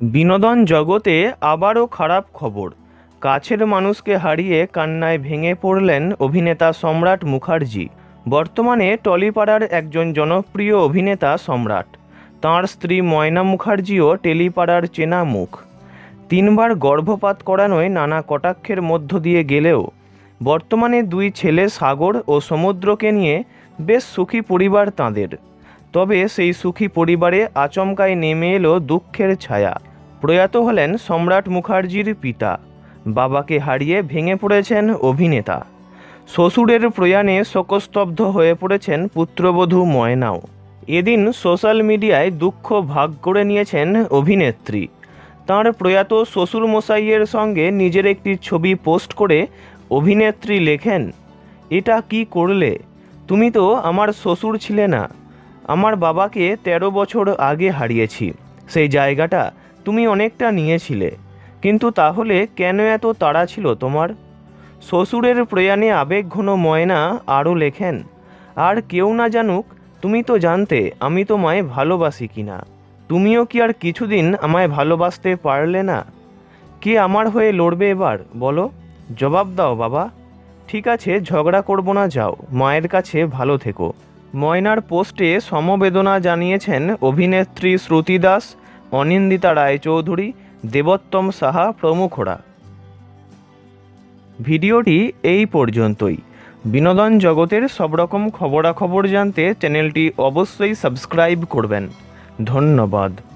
বিনোদন জগতে আবারও খারাপ খবর। কাছের মানুষকে হারিয়ে কান্নায় ভেঙে পড়লেন অভিনেতা সম্রাট মুখার্জি। বর্তমানে টলিপাড়ার একজন জনপ্রিয় অভিনেতা সম্রাট। তাঁর স্ত্রী ময়না মুখার্জিও টেলিপাড়ার চেনা মুখ। তিনবার গর্ভপাত করানোয় নানা কটাক্ষের মধ্য দিয়ে গেলেও, বর্তমানে দুই ছেলে সাগর ও সমুদ্রকে নিয়ে বেশ সুখী পরিবার তাঁদের। তবে সেই সুখী পরিবারে আচমকায় নেমে এলো দুঃখের ছায়া। প্রয়াত হলেন সম্রাট মুখার্জির পিতা। বাবাকে হারিয়ে ভেঙে পড়েছেন অভিনেতা। শ্বশুরের প্রয়াণে শোকস্তব্ধ হয়ে পড়েছেন পুত্রবধূ ময়নাও। এদিন সোশ্যাল মিডিয়ায় দুঃখ ভাগ করে নিয়েছেন অভিনেত্রী। তাঁর প্রয়াত শ্বশুর মশাইয়ের সঙ্গে নিজের একটি ছবি পোস্ট করে অভিনেত্রী লেখেন, এটা কি করলে? তুমি তো আমার শ্বশুর ছিলে না। আমার বাবাকে তেরো বছর আগে হারিয়েছি। সেই জায়গাটা তুমি অনেকটা নিয়েছিলে। কিন্তু তাহলে কেন এত তাড়া ছিল তোমার? শ্বশুরের প্রয়াণে আবেগঘন ময়না আরও লেখেন, আর কেউ না জানুক, তুমি তো জানতে আমি তোমায় ভালোবাসি কিনা। তুমিও কি আর কিছুদিন আমায় ভালোবাসতে পারলে না? কে আমার হয়ে লড়বে এবার, বলো? জবাব দাও বাবা। ঠিক আছে, ঝগড়া করব না, যাও। মায়ের কাছে ভালো থেকো। ময়নার পোস্টে সমবেদনা জানিয়েছেন অভিনেত্রী শ্রুতি দাস, অনিন্দিতা রায়চৌধুরী, দেবোত্তম সাহা প্রমুখরা। ভিডিওটি এই পর্যন্তই। বিনোদন জগতের সব রকম খবরাখবর জানতে চ্যানেলটি অবশ্যই সাবস্ক্রাইব করবেন। ধন্যবাদ।